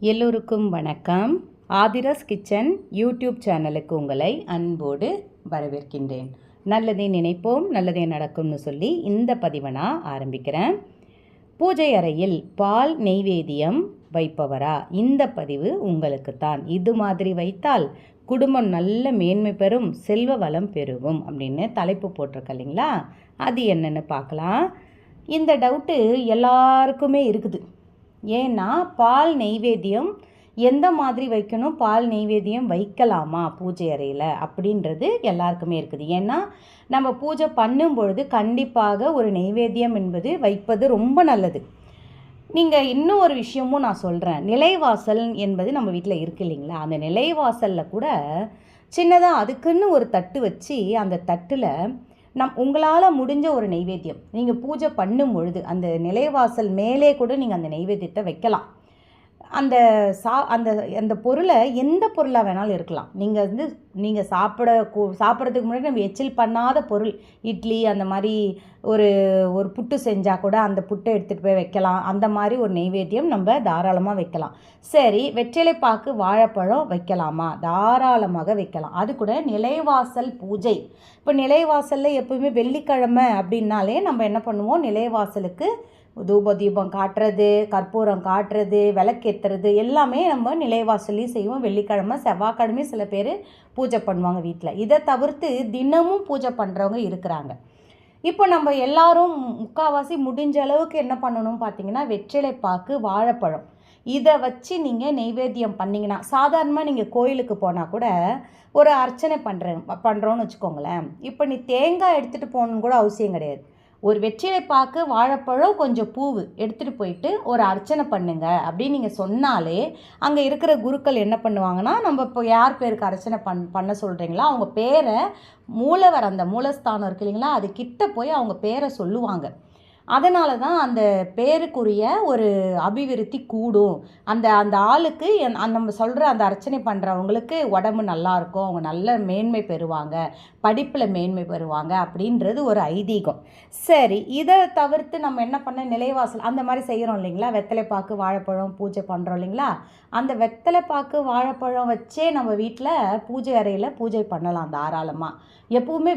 எல்லோருக்கும் வணக்கம். Aadhira's kitchen YouTube சேனலுக்கு உங்களை அன்போடு வரவேற்கின்றேன். நல்லதே நினைப்போம் நல்லதே நடக்கும்னு சொல்லி இந்த பதிவை நான் ஆரம்பிக்கிறேன். பூஜை அறையில் பால் நெய்வேதியம் வைப்பவரா? இந்த பதிவு உங்களுக்குத்தான். இது மாதிரி வைத்தால் குடும்பம் நல்ல மேன்மை பெறும் செல்வ வளம் பெருகும் அப்படின்னு தலைப்பு போட்டிருக்க இல்லைங்களா? அது என்னன்னு பார்க்கலாம். இந்த டவுட்டு எல்லாருக்குமே இருக்குது. ஏன்னா பால் நெய்வேத்தியம் எந்த மாதிரி வைக்கணும்? பால் நெய்வேத்தியம் வைக்கலாமா பூஜை அறையில்? அப்படின்றது எல்லாருக்குமே இருக்குது. ஏன்னா நம்ம பூஜை பண்ணும் பொழுது கண்டிப்பாக ஒரு நெய்வேத்தியம் என்பது வைப்பது ரொம்ப நல்லது. நீங்கள் இன்னும் ஒரு விஷயமும் நான் சொல்கிறேன் நிலைவாசல் என்பது நம்ம வீட்டில் இருக்கு இல்லைங்களா? அந்த நிலைவாசலில் கூட சின்னதாக அதுக்குன்னு ஒரு தட்டு வச்சு அந்த தட்டில் நம் உங்களால் முடிஞ்ச ஒரு நெய்வேத்தியம் நீங்கள் பூஜை பண்ணும் பொழுது அந்த நிலைவாசல் மேலே கூட நீங்கள் அந்த நெய்வேத்தியத்தை வைக்கலாம். அந்த சா அந்த அந்த பொருளை எந்த பொருளாக வேணாலும் இருக்கலாம். நீங்கள் வந்து நீங்கள் சாப்பிட கூ சாப்பிட்றதுக்கு முன்னாடி நம்ம எச்சில் பண்ணாத பொருள். இட்லி அந்த மாதிரி ஒரு ஒரு புட்டு செஞ்சால் கூட அந்த புட்டை எடுத்துகிட்டு போய் வைக்கலாம். அந்த மாதிரி ஒரு நெய்வேத்தியம் நம்ம தாராளமாக வைக்கலாம். சரி வெற்றிலைப்பாக்கு வாழைப்பழம் வைக்கலாமா? தாராளமாக வைக்கலாம். அது கூட நிலைவாசல் பூஜை. இப்போ நிலைவாசலில் எப்பவுமே வெள்ளிக்கிழமை அப்படின்னாலே நம்ம என்ன பண்ணுவோம்? நிலைவாசலுக்கு தூப தீபம் காட்டுறது கற்பூரம் காட்டுறது விளக்கேற்றுறது எல்லாமே நம்ம நிலைவாசல்லையும் செய்வோம். வெள்ளிக்கிழமை செவ்வாய்க்கிழமையும் சில பேர் பூஜை பண்ணுவாங்க வீட்டில் இதை தவிர்த்து தினமும் பூஜை பண்ணுறவங்க இருக்கிறாங்க. இப்போ நம்ம எல்லாரும் முக்கால்வாசி முடிஞ்ச அளவுக்கு என்ன பண்ணணும் பார்த்தீங்கன்னா வெற்றிலைப்பாக்கு வாழைப்பழம். இதை வச்சு நீங்கள் நெய்வேத்தியம் பண்ணிங்கன்னா சாதாரணமாக நீங்கள் கோயிலுக்கு போனால் கூட ஒரு அர்ச்சனை பண்ணுறேன் பண்ணுறோன்னு வச்சுக்கோங்களேன். இப்போ நீ தேங்காய் எடுத்துகிட்டு போகணுன்னு கூட அவசியம் கிடையாது. ஒரு வெற்றிலைப்பாக்கு வாழைப்பழம் கொஞ்சம் பூவு எடுத்துகிட்டு போயிட்டு ஒரு அர்ச்சனை பண்ணுங்க அப்படின்னு நீங்கள் சொன்னாலே அங்கே இருக்கிற குருக்கள் என்ன பண்ணுவாங்கன்னா நம்ம இப்போ யார் பேருக்கு அர்ச்சனை பண் பண்ண சொல்கிறீங்களோ அவங்க பேரை மூலவர் அந்த மூலஸ்தானம் இருக்கு இல்லைங்களா அது கிட்ட போய் அவங்க பேரை சொல்லுவாங்க. அதனால தான் அந்த பேருக்குரிய ஒரு அபிவிருத்தி கூடும். அந்த அந்த ஆளுக்கு அந்த நம்ம சொல்கிற அந்த அர்ச்சனை பண்ணுறவங்களுக்கு உடம்பு நல்லாயிருக்கும் அவங்க நல்ல மேன்மை பெறுவாங்க. படிப்பில் மேன்மை பெறுவாங்க அப்படின்றது ஒரு ஐதீகம். சரி இதை தவிர்த்து நம்ம என்ன பண்ண நிலைவாசல் அந்த மாதிரி செய்கிறோம் இல்லைங்களா? வெத்தலைப்பாக்கு வாழைப்பழம் பூஜை பண்ணுறோம் இல்லைங்களா? அந்த வெத்தலைப்பாக்கு வாழைப்பழம் வச்சே நம்ம வீட்டில் பூஜை அறையில் பூஜை பண்ணலாம் தாராளமாக எப்பவுமே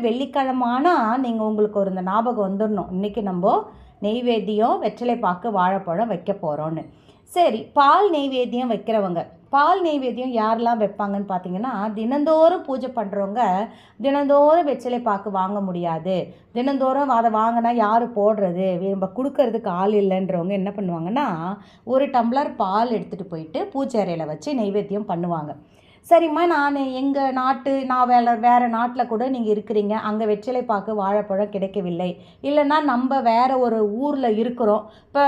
ஆனால் நீங்கள் உங்களுக்கு ஒரு இந்த ஞாபகம் வந்துடணும் இன்றைக்கி நம்ம நெய்வேத்தியம் வெற்றிலைப்பாக்கு வாழைப்பழம் வைக்க போகிறோன்னு சரி பால் நெய்வேத்தியம் வைக்கிறவங்க. பால் நெய்வேத்தியம் யாரெல்லாம் வைப்பாங்கன்னு பார்த்தீங்கன்னா தினந்தோறும் பூஜை பண்ணுறவங்க தினந்தோறும் வெற்றிலைப்பாக்கு வாங்க முடியாது. தினந்தோறும் அதை வாங்கினா யார் போடுறது? நம்ம கொடுக்கறதுக்கு ஆள் இல்லைன்றவங்க என்ன பண்ணுவாங்கன்னா ஒரு டம்ளர் பால் எடுத்துகிட்டு போயிட்டு பூஜை அறையில் வச்சு நெய்வேத்தியம் பண்ணுவாங்க. சரிம்மா நான் எங்கள் நாட்டு நான் வேலை வேறு நாட்டில் கூட நீங்கள் இருக்கிறீங்க. அங்கே வெற்றிலை பாக்கு வாழைப்பழம் கிடைக்கவில்லை. இல்லைன்னா நம்ம வேறு ஒரு ஊரில் இருக்கிறோம். இப்போ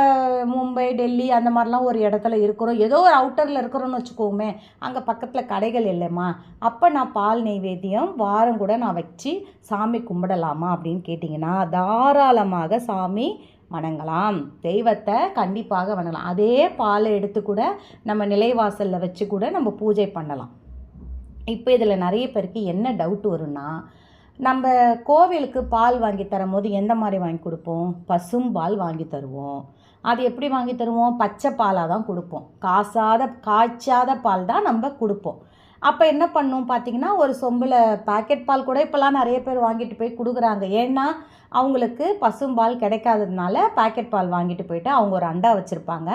மும்பை டெல்லி அந்த மாதிரிலாம் ஒரு இடத்துல இருக்கிறோம். ஏதோ ஒரு அவுட்டரில் இருக்கிறோன்னு வச்சுக்கோமே அங்கே பக்கத்தில் கடைகள் இல்லைம்மா. அப்போ நான் பால் நெய்வேத்தியம் வாரம் கூட நான் வச்சு சாமி கும்பிடலாமா அப்படின்னு கேட்டிங்கன்னா தாராளமாக சாமி வணங்கலாம். தெய்வத்தை கண்டிப்பாக வணங்கலாம். அதே பாலை எடுத்து கூட நம்ம நிலைவாசலில் வச்சு கூட நம்ம பூஜை பண்ணலாம். இப்போ இதில் நிறைய பேருக்கு என்ன டவுட் வரும்னா நம்ம கோவிலுக்கு பால் வாங்கி தரும்போது எந்த மாதிரி வாங்கி கொடுப்போம்? பசும் பால் வாங்கி தருவோம். அது எப்படி வாங்கி தருவோம்? பச்சை பாலாக தான் கொடுப்போம். காசாத காய்ச்சாத பால் தான் நம்ம கொடுப்போம். அப்போ என்ன பண்ணும் பார்த்தீங்கன்னா ஒரு சொம்பில் பாக்கெட் பால் கூட இப்போலாம் நிறைய பேர் வாங்கிட்டு போய் கொடுக்குறாங்க. ஏன்னா அவங்களுக்கு பசும்பால் கிடைக்காததுனால பாக்கெட் பால் வாங்கிட்டு போயிட்டு அவங்க ஒரு அண்டா வச்சுருப்பாங்க.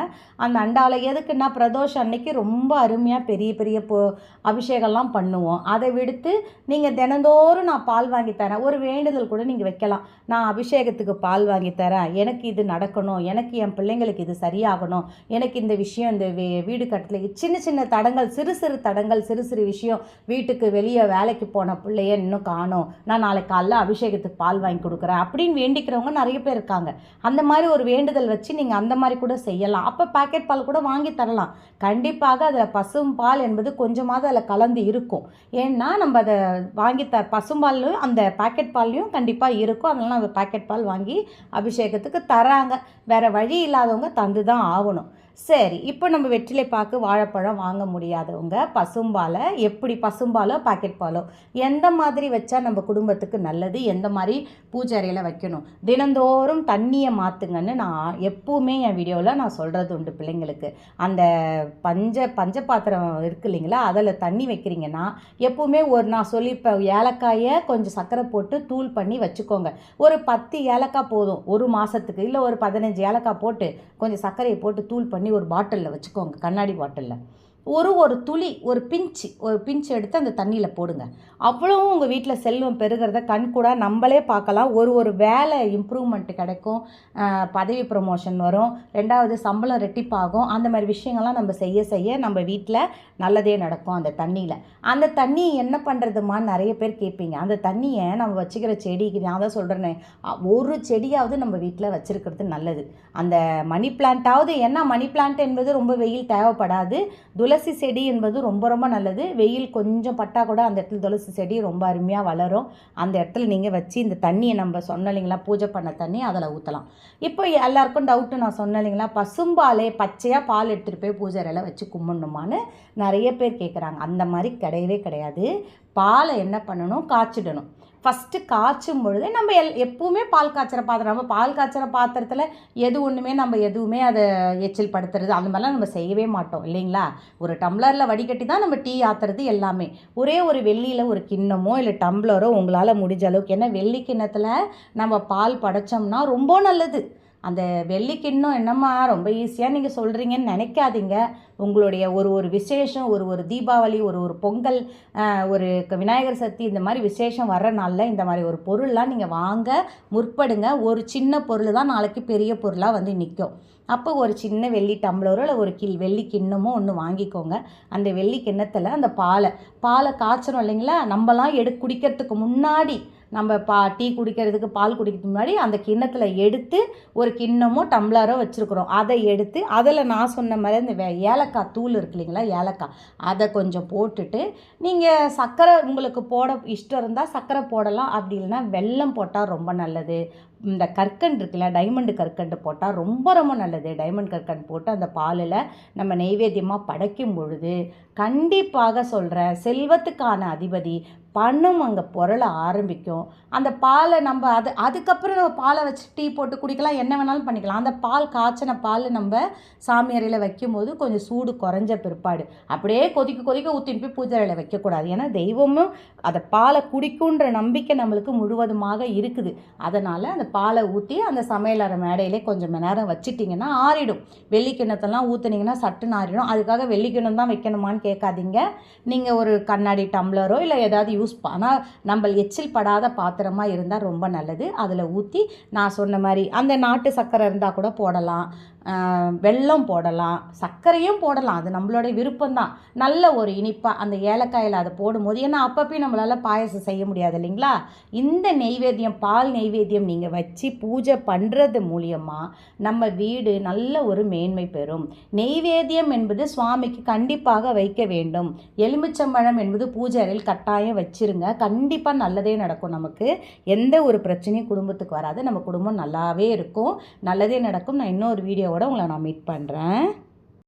அந்த அண்டாவில் எதுக்குன்னா பிரதோஷம் அன்னைக்கு ரொம்ப அருமையாக பெரிய பெரிய பொ அபிஷேகம்லாம் பண்ணுவோம். அதை விடுத்து நீங்கள் தினந்தோறும் நான் பால் வாங்கி தரேன். ஒரு வேண்டுதல் கூட நீங்கள் வைக்கலாம். நான் அபிஷேகத்துக்கு பால் வாங்கி தரேன். எனக்கு இது நடக்கணும். எனக்கு என் பிள்ளைங்களுக்கு இது சரியாகணும். எனக்கு இந்த விஷயம் இந்த வீ வீடு கட்டத்தில் சின்ன சின்ன தடங்கள் சிறு சிறு தடங்கள் சிறு சிறு விஷயம் வீட்டுக்கு வெளியே வேலைக்கு போன பிள்ளைய இன்னும் காணோம். நான் நாளைக்கு காலைல அபிஷேகத்துக்கு பால் வாங்கி கொடுக்குறேன் அப்படின்னு வேண்டிக்கிறவங்க நிறைய பேர் இருக்காங்க. அந்த மாதிரி ஒரு வேண்டுதல் வச்சு நீங்கள் அந்த மாதிரி கூட செய்யலாம். அப்போ பாக்கெட் பால் கூட வாங்கி தரலாம். கண்டிப்பாக அதில் பசும் பால் என்பது கொஞ்சமாவது அதில் கலந்து இருக்கும். ஏன்னா நம்ம அதை வாங்கி த பசும்பாலும் அந்த பாக்கெட் பால்லையும் கண்டிப்பாக இருக்கும். அதனால் நம்ம பாக்கெட் பால் வாங்கி அபிஷேகத்துக்கு தராங்க. வேறு வழி இல்லாதவங்க தந்து தான் ஆகணும். சரி இப்போ நம்ம வெற்றிலை பாக்கு வாழைப்பழம் வாங்க முடியாதவங்க பசும்பாலை எப்படி பசும்பாலோ பாக்கெட் பாலோ எந்த மாதிரி வச்சா நம்ம குடும்பத்துக்கு நல்லது எந்த மாதிரி பூஜாரியில் வைக்கணும் தினந்தோறும் தண்ணியை மாற்றுங்கன்னு நான் எப்போவுமே என் வீடியோவில் நான் சொல்கிறது உண்டு பிள்ளைங்களுக்கு. அந்த பஞ்ச பஞ்ச பாத்திரம் இருக்கு இல்லைங்களா அதில் தண்ணி வைக்கிறீங்கன்னா எப்போவுமே ஒரு நான் சொல்லி இப்போ ஏலக்காயை கொஞ்சம் சர்க்கரை போட்டு தூள் பண்ணி வச்சுக்கோங்க. ஒரு பத்து ஏலக்காய் போதும் ஒரு மாதத்துக்கு இல்லை ஒரு பதினஞ்சு ஏலக்காய் போட்டு கொஞ்சம் சர்க்கரையை போட்டு தூள் பண்ணி ஒரு பாட்டிலில் வச்சுக்கோங்க கண்ணாடி பாட்டிலில். ஒரு ஒரு துளி ஒரு பிஞ்சு ஒரு பிஞ்சு எடுத்து அந்த தண்ணியில் போடுங்க. அவ்வளவும் உங்கள் வீட்டில் செல்வம் பெருகிறத கண் கூட நம்மளே பார்க்கலாம். ஒரு ஒரு வேலை இம்ப்ரூவ்மெண்ட் கிடைக்கும். பதவி ப்ரொமோஷன் வரும். ரெண்டாவது சம்பளம் ரெட்டிப்பாகும். அந்த மாதிரி விஷயங்கள்லாம் நம்ம செய்ய செய்ய நம்ம வீட்டில் நல்லதே நடக்கும் அந்த தண்ணியில். அந்த தண்ணி என்ன பண்ணுறதுமா நிறைய பேர் கேட்பீங்க. அந்த தண்ணியை நம்ம வச்சுக்கிற செடிக்கு நான் தான் சொல்கிறேனே ஒரு செடியாவது நம்ம வீட்டில் வச்சுருக்கிறது நல்லது. அந்த மணி பிளான்ட்டாவது ஏன்னா மணி பிளான்ட் என்பது ரொம்ப வெயில் தேவைப்படாது. துளசி செடி என்பது ரொம்ப ரொம்ப நல்லது. வெயில் கொஞ்சம் பட்டா கூட அந்த இடத்துல துளசி செடி ரொம்ப அருமையாக வளரும். அந்த இடத்துல நீங்கள் வச்சு இந்த தண்ணியை நம்ம சொன்னோம் இல்லைங்களா பூஜை பண்ண தண்ணி அதில் ஊற்றலாம் இப்போ எல்லாருக்கும் டவுட்டு நான் சொன்னேன் இல்லைங்களா பசும்பாலே பச்சையாக பால் எடுத்துகிட்டு போய் பூஜை அறையில் வச்சு கும்பிடணுமான்னு நிறைய பேர் கேட்குறாங்க அந்த மாதிரி கிடையவே கிடையாது. பாலை என்ன பண்ணணும்? காய்ச்சிடணும். ஃபஸ்ட்டு காய்ச்சும் பொழுது நம்ம எல் எப்பவுமே பால் காய்ச்சிற பாத்திரம் நம்ம பால் காய்ச்சிற பாத்திரத்தில் எது ஒன்றுமே நம்ம எதுவுமே அதை எச்சில் படுத்துறது அந்த மாதிரிலாம் நம்ம செய்யவே மாட்டோம் இல்லைங்களா? ஒரு டம்ளரில் வடிகட்டி தான் நம்ம டீ ஆத்துறது எல்லாமே. ஒரே ஒரு வெள்ளியில் ஒரு கிண்ணமோ இல்லை டம்ளரோ உங்களால் முடிஞ்ச அளவுக்கு ஏன்னா வெள்ளி கிண்ணத்தில் நம்ம பால் படைச்சோம்னா ரொம்ப நல்லது. அந்த வெள்ளி கிண்ணம் என்னம்மா? ரொம்ப ஈஸியாக நீங்கள் சொல்கிறீங்கன்னு நினைக்காதீங்க. உங்களுடைய ஒரு ஒரு விசேஷம் ஒரு ஒரு தீபாவளி ஒரு ஒரு பொங்கல் ஒரு விநாயகர் சக்தி இந்த மாதிரி விசேஷம் வர்ற நாளில் இந்த மாதிரி ஒரு பொருள்லாம் நீங்கள் வாங்க முற்படுங்க. ஒரு சின்ன பொருள் தான் நாளைக்கு பெரிய பொருளாக வந்து நிற்கும் அப்போ ஒரு சின்ன வெள்ளி டம்ளரோ இல்லை ஒரு கில் வெள்ளி கிண்ணமோ ஒன்று வாங்கிக்கோங்க. அந்த வெள்ளி கிண்ணத்தில் அந்த பாலை பாலை காய்ச்சணும் இல்லைங்களா? நம்மலாம் எடு குடிக்கிறதுக்கு முன்னாடி நம்ம பா டீ குடிக்கிறதுக்கு பால் குடிக்கிறதுக்கு முன்னாடி அந்த கிண்ணத்தில் எடுத்து ஒரு கிண்ணமோ டம்ளரோ வச்சுருக்குறோம். அதை எடுத்து அதில் நான் சொன்ன மாதிரி இந்த வே- ஏலக்காய் தூள் இருக்கு இல்லைங்களா ஏலக்காய். அதை கொஞ்சம் போட்டுட்டு நீங்கள் சர்க்கரை உங்களுக்கு போட இஷ்டம் இருந்தால் சர்க்கரை போடலாம். அப்படி இல்லைன்னா வெல்லம் போட்டால் ரொம்ப நல்லது. இந்த கற்கண்டு இருக்குல்ல டைமண்டு கற்கண்டு போட்டால் ரொம்ப ரொம்ப நல்லது. டைமண்ட் கற்கண்டு போட்டு அந்த பாலில் நம்ம நெய்வேத்தியமாக படைக்கும் பொழுது கண்டிப்பாக சொல்கிறேன் செல்வத்துக்கான அதிபதி பணம் அங்கே பொருள ஆரம்பிக்கும். அந்த பாலை நம்ம அது அதுக்கப்புறம் நம்ம பாலை வச்சு டீ போட்டு குடிக்கலாம் என்ன வேணாலும் பண்ணிக்கலாம். அந்த பால் காய்ச்சின பால் நம்ம சாமி அறையில் வைக்கும்போது கொஞ்சம் சூடு குறைஞ்ச பிற்பாடு. அப்படியே கொதிக்க கொதிக்க ஊற்றின்னு போய் பூஜை அறையில் வைக்கக்கூடாது. ஏன்னா தெய்வமும் அதை பாலை குடிக்குன்ற நம்பிக்கை நம்மளுக்கு முழுவதுமாக இருக்குது. அதனால் அந்த பாலை ஊற்றி அந்த சமையலறை மேடையிலே கொஞ்சம் நேரம் வச்சிட்டிங்கன்னா ஆறிடும். வெள்ளி கிண்ணத்தெல்லாம் ஊற்றுனீங்கன்னா சட்டுன்னு ஆறிடும். அதுக்காக வெள்ளி கிண்ணம் தான் வைக்கணுமான்னு கேட்காதீங்க. நீங்கள் ஒரு கண்ணாடி டம்ளரோ இல்லை ஏதாவது யூஸ் ஆனால் நம்ம எச்சில் படாத பாத்திரமாக இருந்தால் ரொம்ப நல்லது. அதில் ஊற்றி நான் சொன்ன மாதிரி அந்த நாட்டு சர்க்கரை இருந்தால் கூட போடலாம். வெல்லம் போடலாம் சர்க்கரையும் போடலாம். அது நம்மளோட விருப்பம்தான். நல்ல ஒரு இனிப்பாக அந்த ஏலக்காயில் அதை போடும்போது ஏன்னா அப்பப்பயும் நம்மளால் பாயசம் செய்ய முடியாது இல்லைங்களா? இந்த நெய்வேத்தியம் பால் நெய்வேத்தியம் நீங்கள் வச்சு பூஜை பண்ணுறது மூலியமாக நம்ம வீடு நல்ல ஒரு மேன்மை பெறும். நெய்வேத்தியம் என்பது சுவாமிக்கு கண்டிப்பாக வைக்க வேண்டும். எலுமிச்சம்பழம் என்பது பூஜை அறையில் கட்டாயம் வச்சிருங்க. கண்டிப்பாக நல்லதே நடக்கும் நமக்கு. எந்த ஒரு பிரச்சனையும் குடும்பத்துக்கு வராது. நம்ம குடும்பம் நல்லாவே இருக்கும். நல்லதே நடக்கும். நான் இன்னொரு வீடியோவோட உங்களை நான் மீட் பண்ணுறேன்